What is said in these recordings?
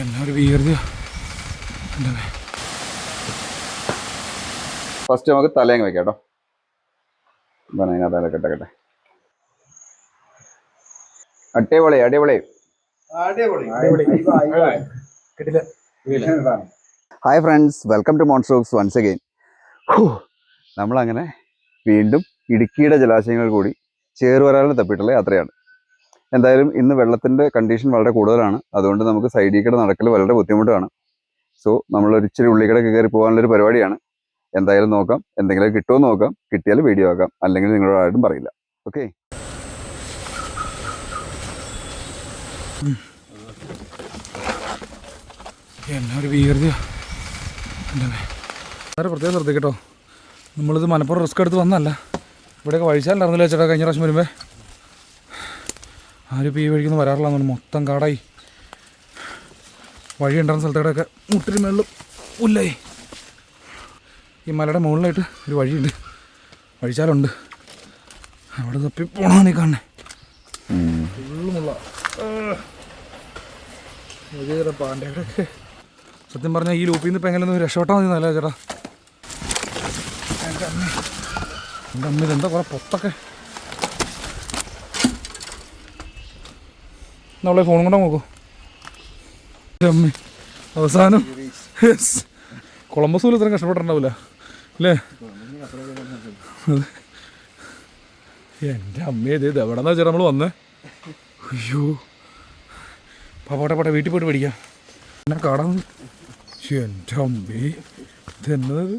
എന്നാ ഒരു വികൃതിയോ ഫസ്റ്റ് നമുക്ക് തലയങ്ങ് വെക്കാം കേട്ടോ. കെട്ടെ കെട്ടെ. അടിപൊളി അടിപൊളി. കിട്ടില്ല hi friends welcome to Monstox once again നമ്മളങ്ങനെ വീണ്ടും ഇടുക്കിയുടെ ജലാശയങ്ങൾ കൂടി ചേറുവരാലിന് തപ്പിയിട്ടുള്ള യാത്രയാണ്. എന്തായാലും ഇന്ന് വെള്ളത്തിന്റെ കണ്ടീഷൻ വളരെ കൂടുതലാണ്. അതുകൊണ്ട് നമുക്ക് സൈഡിൽ കൂടെ നടക്കൽ വളരെ ബുദ്ധിമുട്ടാണ്. സോ നമ്മൾ ഒരിച്ചിരി ഉള്ളിക്കട കയറി പോകാനുള്ളൊരു പരിപാടിയാണ്. എന്തായാലും നോക്കാം. എന്തെങ്കിലും കിട്ടുമോ നോക്കാം. കിട്ടിയാൽ വീഡിയോ ആക്കാം. അല്ലെങ്കിൽ നിങ്ങളോട് ആരും പറയില്ല ഓക്കെ വേറെ പ്രത്യേകം ശ്രദ്ധിക്കട്ടോ നമ്മളിത് മലപ്പുറം റിസ്ക് എടുത്ത് വന്നല്ല ഇവിടെയൊക്കെ വഴിച്ചാലുണ്ടായിരുന്നില്ല ചേട്ടാ? കഴിഞ്ഞ പ്രാവശ്യം വരുമ്പോൾ ആരും ഇപ്പോൾ ഈ വഴിക്കൊന്നും വരാറില്ല മൊത്തം കാടായി. വഴി സ്ഥലത്തൂടെ ഒക്കെ മുട്ടിന് മേളിലും പുല്ലായി. ഈ മലയുടെ മുകളിലായിട്ട് ഒരു വഴിയുണ്ട്. വഴിച്ചാലുണ്ട്. അവിടെ തപ്പി പോകണമെന്ന് ഈ ഫുള്ളുമുള്ള പാണ്ഡ്യയുടെ സത്യം പറഞ്ഞാൽ ഈ ലൂപ്പിൽ നിന്ന് ഇപ്പം എങ്ങനെ രക്ഷപ്പെട്ടാൽ മതി നല്ല ചേട്ടാ? എന്റെ അമ്മ. എന്റെ അമ്മ ഇതെന്താ കുറേ പൊത്തൊക്കെ. നമ്മളെ ഫോൺ കൊണ്ടാ നോക്കൂ. എന്റെ അവസാനം. കൊളംബസൂല കൊളംബസ് പോലും ഇത്രയും കഷ്ടപ്പെട്ടിട്ടുണ്ടാവില്ല. അല്ലേ. എന്റെ അമ്മ ഇത് എവിടെ നിന്നാ ചേട്ടാ നമ്മൾ വന്നേ? അയ്യോ. പോട്ടെ പോട്ടെ വീട്ടിൽ പോയിട്ട് പഠിക്കാം. എന്നെ കാണാൻ എന്റെ അമ്മേ ഇതെന്നത്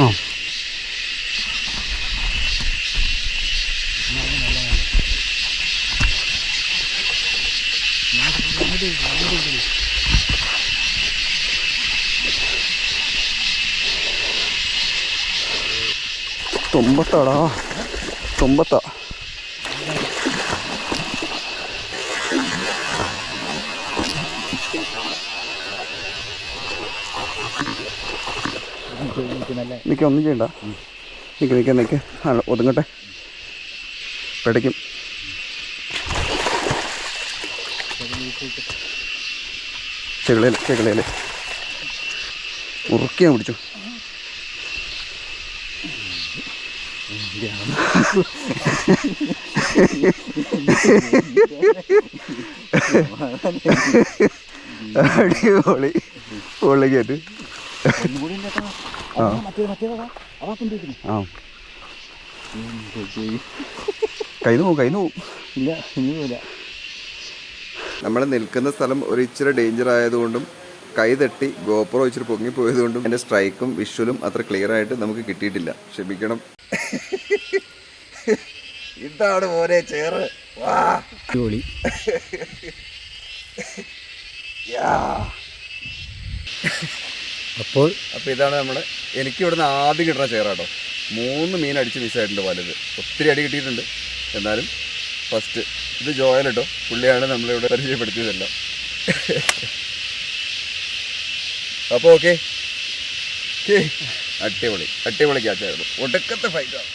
ആ. തുമ്പത്താടാ. തുമ്പത്താ. നിൽക്ക ഒന്നും ചെയ്യണ്ട. നിൽക്ക നിൽക്ക നിൽക്ക ആ, ഒതുങ്ങട്ടെ. പിടയ്ക്കും ചെകിളയിൽ ചെകിളയിൽ. ഉറക്കിയാൻ പിടിച്ചു. അടിപൊളി. ഉള്ളിക്കായിട്ട് കൈ നോവും കൈ നോവും ഇല്ല നമ്മൾ നിൽക്കുന്ന സ്ഥലം ഒരു ഇച്ചിരി ഡേഞ്ചർ ആയതുകൊണ്ടും കൈ തട്ടി ഗോപ്രോ ഇച്ചിരി പൊങ്ങിപ്പോയതുകൊണ്ടും എന്റെ സ്ട്രൈക്കും വിഷ്വലും അത്ര ക്ലിയർ ആയിട്ട് നമുക്ക് കിട്ടിയിട്ടില്ല. ക്ഷമിക്കണം. ഇതാണ് മോനെ ചേറ് വാ. അടിപൊളി. അപ്പോൾ അപ്പോൾ ഇതാണ് നമ്മുടെ എനിക്ക് ഇവിടുന്ന് ആദ്യം കിട്ടുന്ന ചേറാട്ടോ മൂന്ന് മീൻ അടിച്ച് മിസ്സായിട്ടുണ്ട് വലുത്. ഒത്തിരി അടി കിട്ടിയിട്ടുണ്ട്. എന്നാലും ഫസ്റ്റ് ഇത് ജോയൽ കേട്ടോ പുള്ളിയാണ് നമ്മളിവിടെ പരിചയപ്പെടുത്തിയതെല്ലാം. അപ്പോൾ ഓക്കെ അടിപൊളി. അടിപൊളി ക്യാച്ചായിരുന്നു ഒടുക്കത്തെ ഫൈറ്റാണ്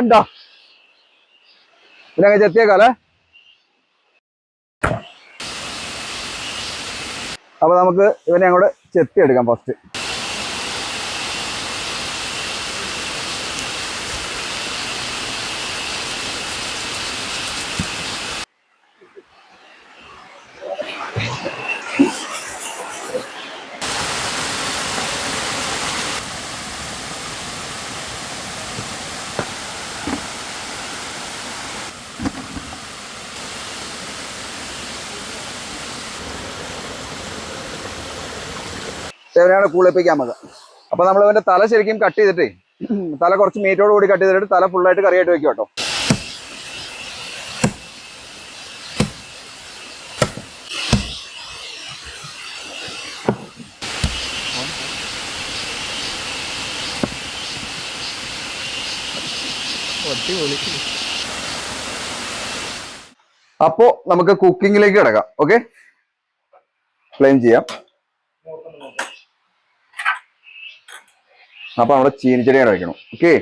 ഉണ്ടോ? ഇതിനങ്ങ് ചെത്തിയേക്കാലേ അപ്പൊ നമുക്ക് ഇവനെ അങ്ങോട്ട് ചെത്തി എടുക്കാം ഫസ്റ്റ് ഇവനാണ് കൂളിപ്പിക്കാൻ നമുക്ക് അപ്പൊ നമ്മൾ അവന്റെ തല ശരിക്കും കട്ട് ചെയ്തിട്ടേ തല കുറച്ച് മീറ്റോട് കൂടി കട്ട് ചെയ്തിട്ട് തല ഫുള്ളായിട്ട് കറിയായിട്ട് വെക്കും കേട്ടോ. അപ്പോ നമുക്ക് കുക്കിങ്ങിലേക്ക് കിടക്കാം ഓക്കെ ക്ലെയിം ചെയ്യാം. അപ്പൊ നമ്മുടെ ചീനിച്ചെടിയാണ് വെക്കണം ഓക്കെ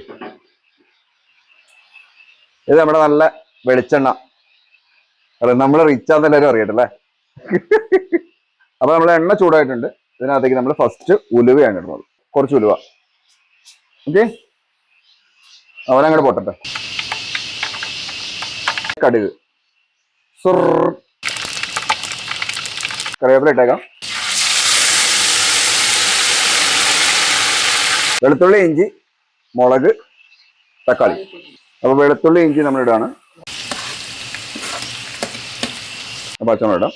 ഇത് നമ്മുടെ നല്ല വെളിച്ചെണ്ണ. നമ്മൾ റിച്ചാന്ന് എല്ലാവരും അറിയട്ടല്ലേ? അപ്പൊ നമ്മൾ എണ്ണ ചൂടായിട്ടുണ്ട്. ഇതിനകത്തേക്ക് നമ്മൾ ഫസ്റ്റ് ഉലുവയാണ് ഇടുന്നത്. കുറച്ച് ഉലുവ. ഓക്കെ അവനങ്ങോട്ട് പൊട്ടട്ടെ. കടുക്. കറിവേപ്പില ഇട്ടേക്കാം. വെളുത്തുള്ളി ഇഞ്ചി മുളക് തക്കാളി. അപ്പോൾ വെളുത്തുള്ളി ഇഞ്ചി നമ്മൾ ഇടാണ് പച്ചമുളക് ഇടാം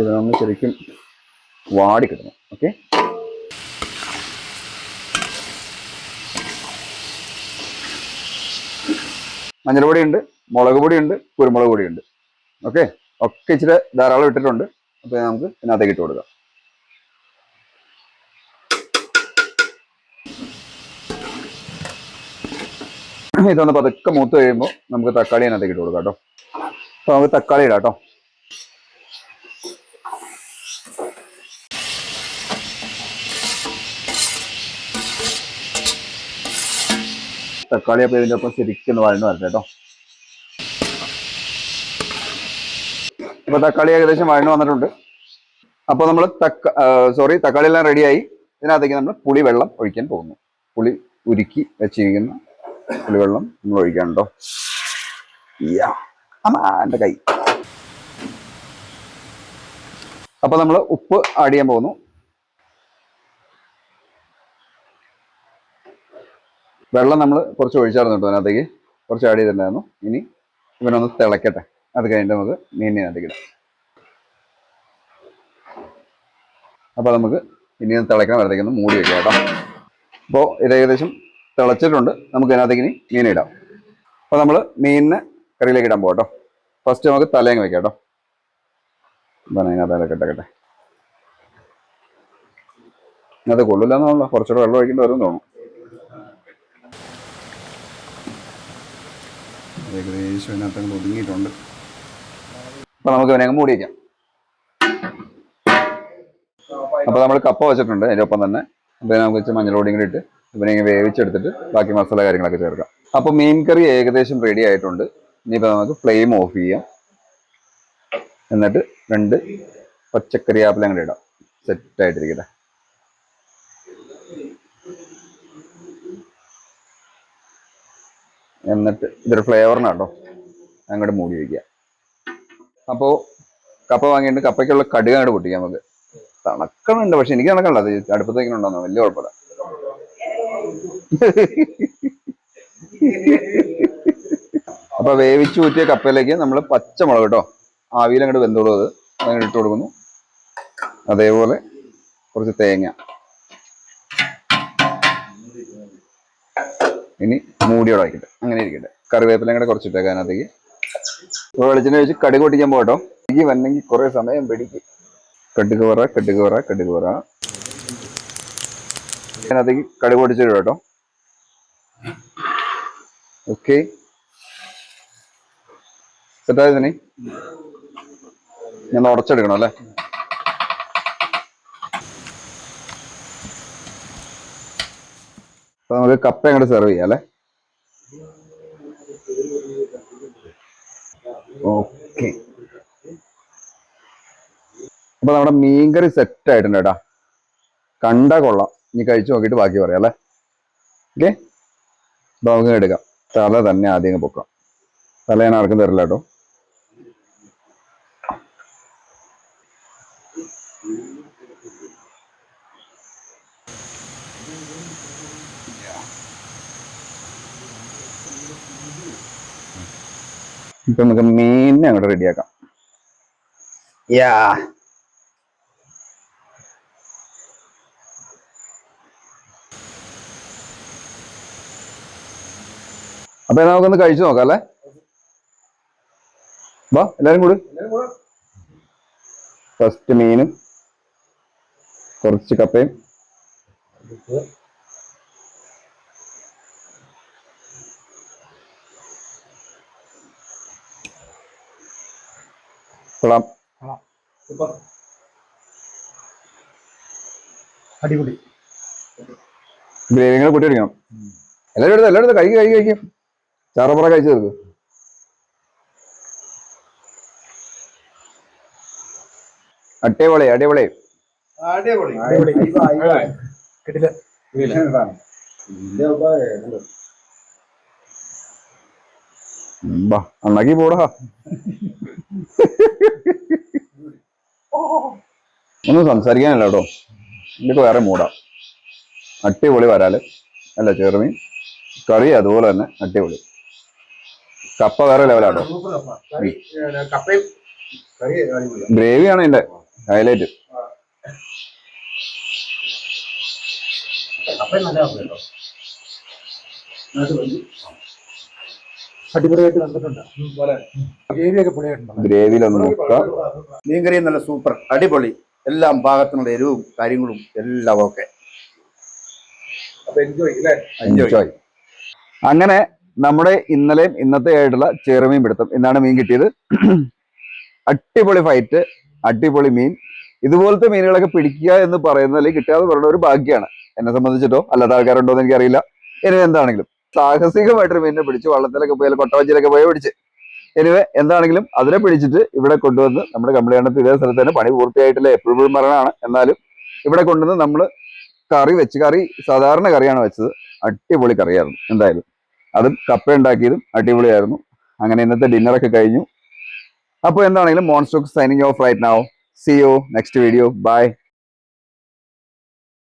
ഇത് നമ്മൾ ശരിക്കും വാടി കിട്ടണം ഓക്കെ? മഞ്ഞൾപ്പൊടി ഉണ്ട് മുളക് ഉണ്ട് കുരുമുളക് ഉണ്ട് ഓക്കെ? ഒക്കെ ഇച്ചിരി ധാരാളം ഇട്ടിട്ടുണ്ട്. അപ്പോൾ നമുക്ക് ഇതിനകത്തേക്ക് ഇട്ട് കൊടുക്കാം. ഇതൊന്ന് പതുക്കെ മൂത്ത് കഴിയുമ്പോൾ നമുക്ക് തക്കാളി അതിനകത്തേക്ക് ഇട്ട് കൊടുക്കാം കേട്ടോ. അപ്പോൾ നമുക്ക് തക്കാളി ഇടാം കേട്ടോ. തക്കാളി അപ്പോൾ ഇതിന്റെ ഒപ്പം ശരിക്കും വഴന്നു വരട്ടെ കേട്ടോ. ഇപ്പൊ തക്കാളി ഏകദേശം വഴന്നു വന്നിട്ടുണ്ട്. അപ്പോൾ നമ്മൾ തക്ക സോറി തക്കാളി എല്ലാം റെഡിയായി ഇതിനകത്തേക്ക് നമ്മൾ പുളി വെള്ളം ഒഴിക്കാൻ പോകുന്നു. പുളി ഉരുക്കി വെച്ചിരിക്കുന്ന പുളിവെള്ളം നമ്മൾ കേട്ടോ അമ്മാ. എന്റെ കൈ. അപ്പൊ നമ്മൾ ഉപ്പ് ആഡ് ചെയ്യാൻ പോകുന്നു. വെള്ളം നമ്മൾ കുറച്ച് ഒഴിച്ചായിരുന്നു കേട്ടോ അതിനകത്തേക്ക്. കുറച്ച് ആഡ് ചെയ്തിട്ടുണ്ടായിരുന്നു. ഇനി ഇവനൊന്ന് തിളക്കട്ടെ. അത് കഴിഞ്ഞിട്ട് നമുക്ക് മീനിനകത്തേക്ക് ഇടാം. അപ്പോൾ നമുക്ക് ഇനി തിളക്കണം വരത്തേക്കൊന്ന് മൂടി വെക്കാം കേട്ടോ. അപ്പോൾ ഇത് ഏകദേശം തിളച്ചിട്ടുണ്ട്. നമുക്ക് ഇതിനകത്തേക്ക് ഇനി മീൻ ഇടാം. അപ്പോൾ നമ്മൾ മീനിനെ കറിയിലേക്ക് ഇടാൻ പോകാം കേട്ടോ. ഫസ്റ്റ് നമുക്ക് തലേങ്ങ വെക്കാം കേട്ടോ. എന്താണ് അതിനകത്ത് കിട്ടക്കട്ടെ അത് കൊള്ളില്ല എന്നാണല്ലോ കുറച്ചുകൂടെ വെള്ളം ഒഴിക്കേണ്ടി വരും തോന്നുന്നു. ഏകദേശം ഇതിനകത്ത് ഒതുങ്ങിയിട്ടുണ്ട്. അപ്പൊ നമുക്ക് ഇവനെ മൂടി വയ്ക്കാം അപ്പോൾ നമ്മൾ കപ്പ വെച്ചിട്ടുണ്ട്. അതിന്റെ ഒപ്പം തന്നെ. അപ്പൊ നമുക്ക് വെച്ച് പൊടിയും കൂടി ഇട്ട് ഇവനെ വേവിച്ചെടുത്തിട്ട് ബാക്കി മസാല കാര്യങ്ങളൊക്കെ ചേർക്കാം. അപ്പൊ മീൻ കറി ഏകദേശം റെഡി ആയിട്ടുണ്ട്. ഇനിയിപ്പോ നമുക്ക് ഫ്ലെയിം ഓഫ് ചെയ്യാം. എന്നിട്ട് രണ്ട് പച്ചക്കറി ആപ്പിൾ അങ്ങോട്ട് ഇടാം. സെറ്റ് ആയിട്ടിരിക്കട്ടെ. എന്നിട്ട് ഇതൊരു ഫ്ലേവറിനാട്ടോ അങ്ങോട്ട് മൂടി വയ്ക്കുക അപ്പോൾ കപ്പ വാങ്ങിയിട്ട് കപ്പയ്ക്കുള്ള കടുക് അങ്ങോട്ട് പൊട്ടിക്കാം നമുക്ക്. തണക്കണുണ്ട്. പക്ഷെ എനിക്ക് തണക്കണ്ട അത് അടുപ്പത്തേക്ക് വലിയ കുഴപ്പമില്ല. അപ്പൊ വേവിച്ച് ഊറ്റിയ കപ്പയിലേക്ക് നമ്മൾ പച്ചമുളക് കേട്ടോ ആവിയിൽ അങ്ങോട്ട് വെന്തോളൂ അത്. അങ്ങനെ ഇട്ട് കൊടുക്കുന്നു. അതേപോലെ കുറച്ച് തേങ്ങ. ഇനി മൂടിയോടെ വയ്ക്കട്ടെ അങ്ങനെ ഇരിക്കട്ടെ. കറിവേപ്പില കൂടെ കുറച്ചിട്ടേക്കാം അതിനകത്തേക്ക്. വെളിച്ചെണ്ണ വെച്ച് കടുക് പൊട്ടിക്കാൻ പോകട്ടോ. എനിക്ക് വന്നെങ്കിൽ കുറെ സമയം പിടിക്കും. കടുക് പറ കടുക് പറ കടുക് പറ അതിനകത്തേക്ക് കടുക് പൊട്ടിച്ചിട്ട് കേട്ടോ ഓക്കെ സെറ്റായത് നീ ഞാൻ ഉടച്ചെടുക്കണം അല്ലേ? അപ്പൊ നമുക്ക് കപ്പ അങ്ങോട്ട് സെർവ് ചെയ്യാം അല്ലേ? ഓക്കെ അപ്പൊ നമ്മുടെ മീൻകറി സെറ്റ് ആയിട്ടുണ്ട് കേട്ടാ. കണ്ട കൊള്ളാം. ഇനി കഴിച്ചു നോക്കിയിട്ട് ബാക്കി പറയാം അല്ലേ? ഓക്കെ നമുക്ക് എടുക്കാം. തല തന്നെ ആദ്യം പൊക്കാം തല ഞാൻ ആർക്കും തരില്ല കേട്ടോ. ഇപ്പൊ നമുക്ക് മീനിനെ അങ്ങോട്ട് റെഡിയാക്കാം യാ അപ്പൊ നമുക്കൊന്ന് കഴിച്ചു നോക്കാം അല്ലേ? വാ എല്ലാരും കൂടി. ഫസ്റ്റ് മീനും കുറച്ച് കപ്പയും. അടിപൊളി. ഗ്രേവിങ്ങനെ കൂട്ടി അടിക്കണം എല്ലാവരും എടുത്ത്? എല്ലാവരും എടുത്ത്? കഴുകി കഴുകി കഴിക്കും. ചാറപ്പുറ കഴിച്ചു തീർക്കും. അടിപൊളി അടിപൊളി. അണ്ണാക്കി പോടാ. ഒന്നും സംസാരിക്കാനല്ല കേട്ടോ. എനിക്ക് വേറെ മൂടാ. അടിപൊളി വരാൽ. അല്ല ചെറുമീൻ. കറി അതുപോലെ തന്നെ അടിപൊളി. കപ്പ വേറെ ലെവലാട്ടോ. ഗ്രേവിയാണ് എന്റെ ഹൈലൈറ്റ്. അടിപൊളിയായിട്ട് ഗ്രേവിയൊക്കെ പൊളിയായിട്ടുണ്ടോ? ഗ്രേവിയിലൊന്ന് മുക്ക മീൻകറി നല്ല സൂപ്പർ അടിപൊളി. എല്ലാം പാകത്തിനുള്ള എരിവും കാര്യങ്ങളും എല്ലാം ഓക്കെ. എൻജോയ് അങ്ങനെ നമ്മുടെ ഇന്നലെയും ഇന്നത്തെ ആയിട്ടുള്ള ചെറുമീൻ പിടുത്തം. ഇന്നാണ് മീൻ കിട്ടിയത്. അടിപൊളി ഫൈറ്റ് അടിപൊളി മീൻ. ഇതുപോലത്തെ മീനുകളൊക്കെ പിടിക്കുക എന്ന് പറയുന്നത് അല്ലെങ്കിൽ കിട്ടുക പറയുന്ന ഒരു ഭാഗ്യമാണ്. എന്നെ സംബന്ധിച്ചിട്ടോ അല്ലാത്ത ആൾക്കാരുണ്ടോ എന്ന് എനിക്കറിയില്ല. ഇനി എന്താണെങ്കിലും സാഹസികമായിട്ടൊരു മീനിനെ പിടിച്ച് വള്ളത്തിലൊക്കെ പോയാൽ കൊട്ടവഞ്ചിലൊക്കെ പോയി പിടിച്ച്. എനിവേ എന്താണെങ്കിലും അതിനെ പിടിച്ചിട്ട് ഇവിടെ കൊണ്ടുവന്ന് നമ്മുടെ കമ്പിളിയാണത്ത് ഇതേ സ്ഥലത്ത് തന്നെ പണി പൂർത്തിയായിട്ടില്ല എപ്പോഴും മരണമാണ്. എന്നാലും ഇവിടെ കൊണ്ടുവന്ന് നമ്മൾ കറി വെച്ച് കറി സാധാരണ കറിയാണ് വെച്ചത്. അടിപൊളി കറിയായിരുന്നു എന്തായാലും. അതും കപ്പ ഉണ്ടാക്കിയതും അടിപൊളിയായിരുന്നു. അങ്ങനെ ഇന്നത്തെ ഡിന്നറൊക്കെ കഴിഞ്ഞു. അപ്പോൾ എന്താണെങ്കിലും Monstock signing off right now see you next video bye